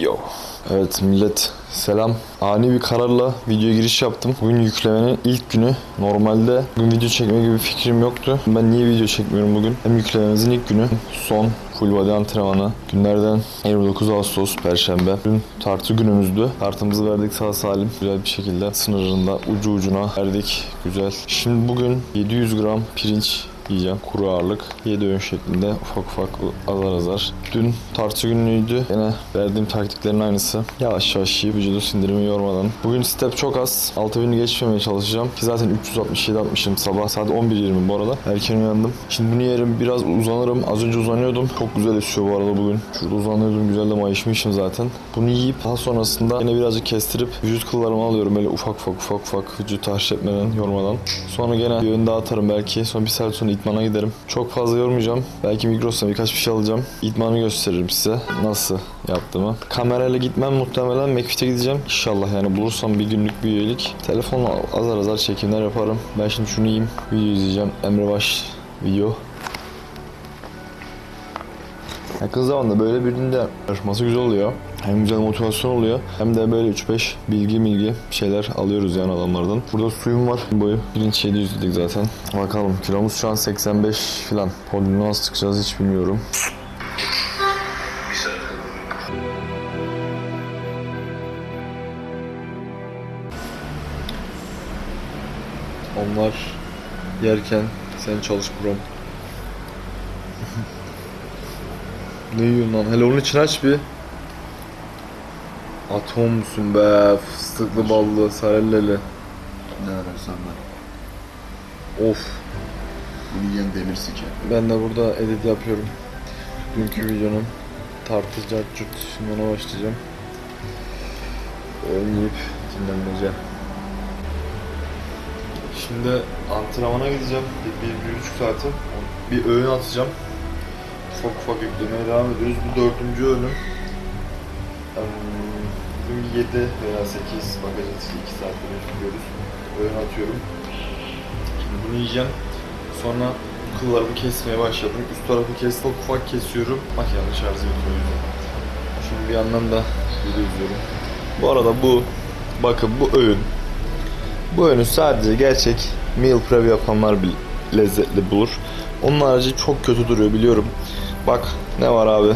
Yo. Evet millet selam. Ani bir kararla videoya giriş yaptım. Bugün yüklemenin ilk günü. Normalde bugün video çekme gibi fikrim yoktu. Ben niye video çekmiyorum bugün? Hem yüklememizin ilk günü. Son full body antrenmanı. Günlerden 29 Ağustos Perşembe. Dün tartı günümüzdü. Tartımızı verdik sağ salim. Güzel bir şekilde sınırında ucu ucuna verdik. Güzel. Şimdi bugün 700 gram pirinç yiyeceğim. Kuru ağırlık. 7 öğün şeklinde ufak ufak azar azar. Dün tartı günüydü. Yine verdiğim taktiklerin aynısı. Yavaş yavaş yiyip vücudu sindirimi yormadan. Bugün step çok az. 6000'i geçmemeye çalışacağım. Ki zaten 367 atmışım sabah. Saat 11.20 bu arada. Erken uyandım. Şimdi bunu yerim. Biraz uzanırım. Az önce uzanıyordum. Çok güzel esiyor bu arada bugün. Şurada uzanıyordum. Güzel de mayışmışım zaten. Bunu yiyip daha sonrasında yine birazcık kestirip vücut kıllarımı alıyorum. Böyle ufak ufak ufak ufak vücut tahriş etmeden, yormadan. Sonra gene bir öğün atarım belki. Sonra bir saat sonra itmana giderim. Çok fazla yormayacağım. Belki Migros'tan birkaç bir şey alacağım. İtmanı gösteririm size. Nasıl yaptığımı. Kamerayla gitmem muhtemelen McFit'e gideceğim. İnşallah yani bulursam bir günlük bir üyelik. Telefonla azar azar çekimler yaparım. Ben şimdi şunu yiyeyim. Video izleyeceğim. Emre Baş video. Yakın zamanda böyle birinin de yarışması güzel oluyor. Hem güzel motivasyon oluyor hem de böyle 3-5 bilgi milgi şeyler alıyoruz yani adamlardan. Burada suyum var boyu. Pirinç 700 dedik zaten. Bakalım kilomuz şu an 85 falan. Podyumu nasıl çıkacağız hiç bilmiyorum. Onlar yerken sen çalış brom. ne yiyorsun lan? Hele onun için aç bir. Atom musun be? Fıstıklı ballı, sarelleli. Ne ararsan var. Of. Bunu yiyen demir siker. Ben de burada edit yapıyorum. Dünkü videonun tartıcı cürt şimdi ona başlayacağım. Oynayıp dinlenmeyeceğim. Şimdi antrenmana gideceğim. Bir, bir, bir buçuk saatim. Bir öğün atacağım. Ufak ufak yüklemeye devam ediyoruz. Bu dördüncü. Eee, Bugün 7 veya 8 bakacağız. 2 saatte bir yapıyoruz. Öğün atıyorum. Şimdi bunu yiyeceğim. Sonra kıllarımı kesmeye başladım. Üst tarafı kes, ufak ufak kesiyorum. Makinenin şarjı bitiyor. Şimdi bir yandan da video izliyorum. Bu arada bu, bakın bu öğün. Bu öğünü sadece gerçek meal prep yapanlar bir lezzetli bulur. Onun harici çok kötü duruyor biliyorum. Bak ne var abi.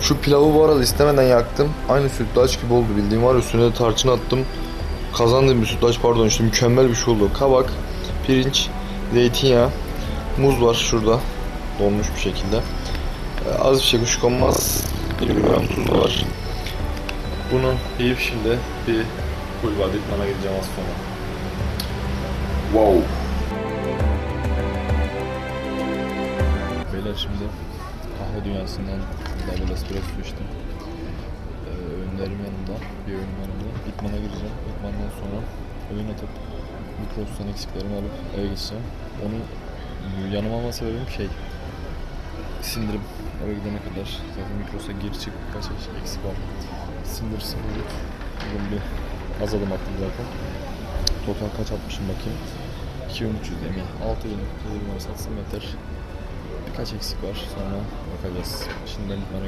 Şu pilavı bu arada istemeden yaktım. Aynı sütlaç gibi oldu bildiğim var. Üstüne de tarçın attım. Kazandığım bir sütlaç pardon işte mükemmel bir şey oldu. Kabak, pirinç, zeytinyağı, muz var şurada. Donmuş bir şekilde. Ee, az bir şey kuşkonmaz. 1 gram tuz var. Bunu yiyip şimdi bir full body gideceğim az sonra. Wow. Beyler şimdi kahve dünyasından double espresso içtim. Ee, öğünlerim yanında, bir öğün yanında. İtmana gireceğim. İtmandan sonra öğün atıp mikrostan eksiklerimi alıp eve gideceğim. Onu yanıma alma sebebim şey, sindirim. Eve gidene kadar zaten mikrosa gir çık kaç eksik var. Sindirsin vücut. Bugün bir az adım attım zaten. Total kaç atmışım bakayım. 2300 emin. 6 gün yıllar satsın yeter. Birkaç eksik var sonra bakacağız. Şimdiden bana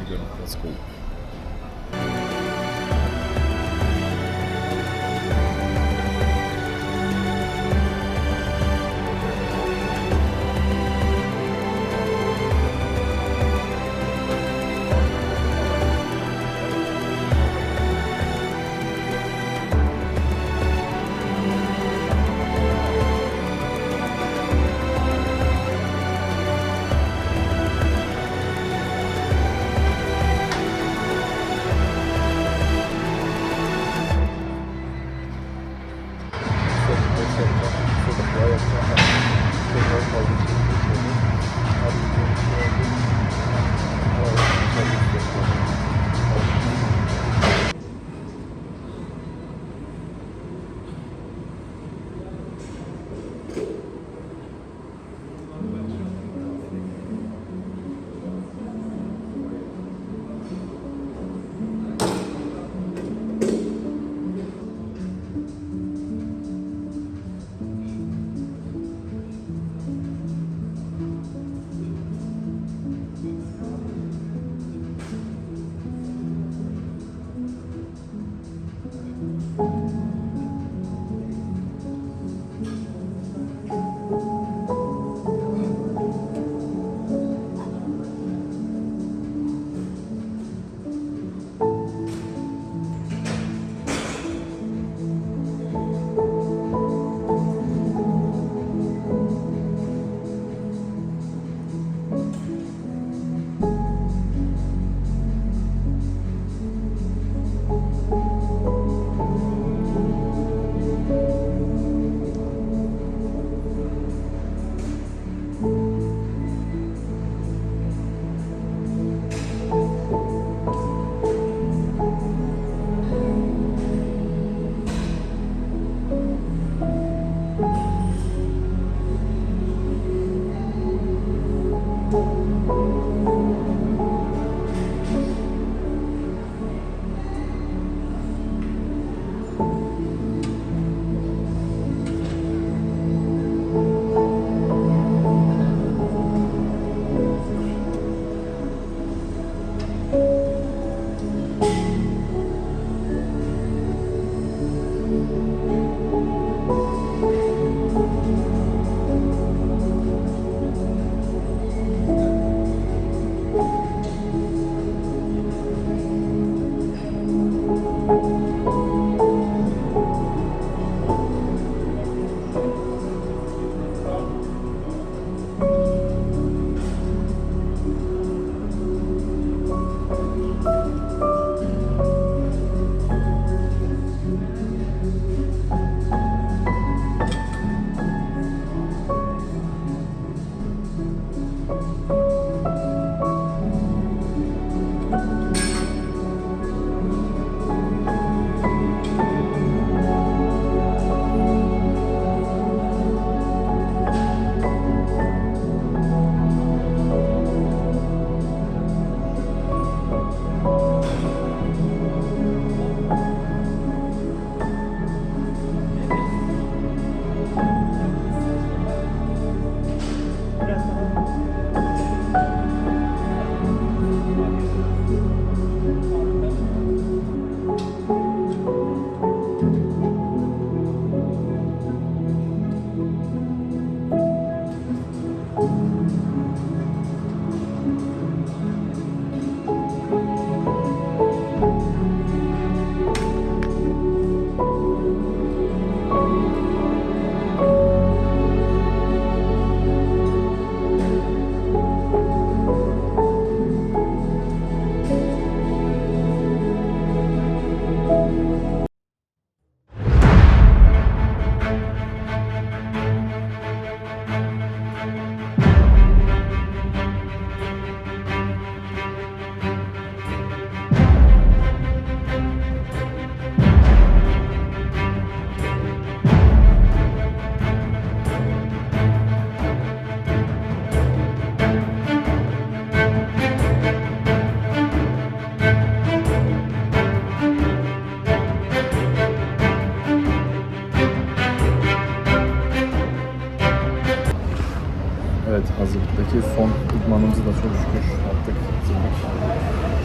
Gidiyorum. Let's go. idmanımızı da çok şükür yaptık, bitirdik.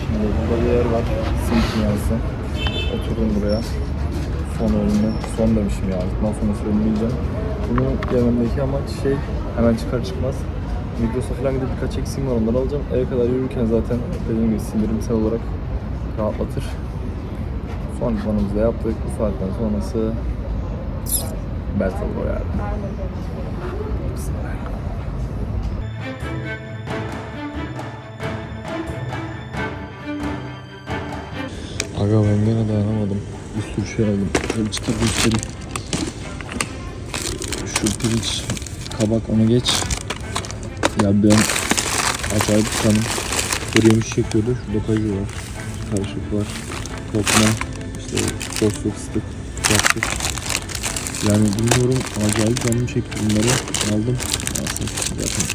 Şimdi burada bir yer var, sim kimyası. Oturdum buraya. Son ürünü, son demişim ya, bundan sonrası ürünü yiyeceğim. Bunu yememdeki amaç şey, hemen çıkar çıkmaz. Migros'a falan gidip birkaç eksiğim var onları alacağım. Eve kadar yürürken zaten dediğim gibi sindirimsel olarak rahatlatır. Son idmanımızı da yaptık. Bu saatten sonrası Battle Royale. Aga ben gene dayanamadım. Bir sürü şey aldım. Şöyle çıkar göstereyim. Şu pirinç, kabak onu geç. Ya ben acayip kanım. Kuru yemiş çekiyordu. Şurada kaju var. Karışık var. Lokma. işte soslu fıstık. Yaptık. Yani bilmiyorum acayip canım çekti bunları. Aldım. Aslında zaten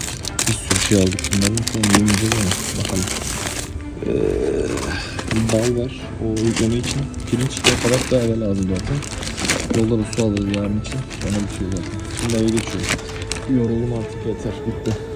bir sürü şey aldık bunların. Sonra yemeyeceğiz ama bakalım. Ee, bal var. O uygulama için pirinç kabak da eve lazım zaten. Yolda da su alırız yarın için. Sonra bitiyor zaten. Şimdi eve geçiyoruz. Yoruldum artık yeter. Bitti.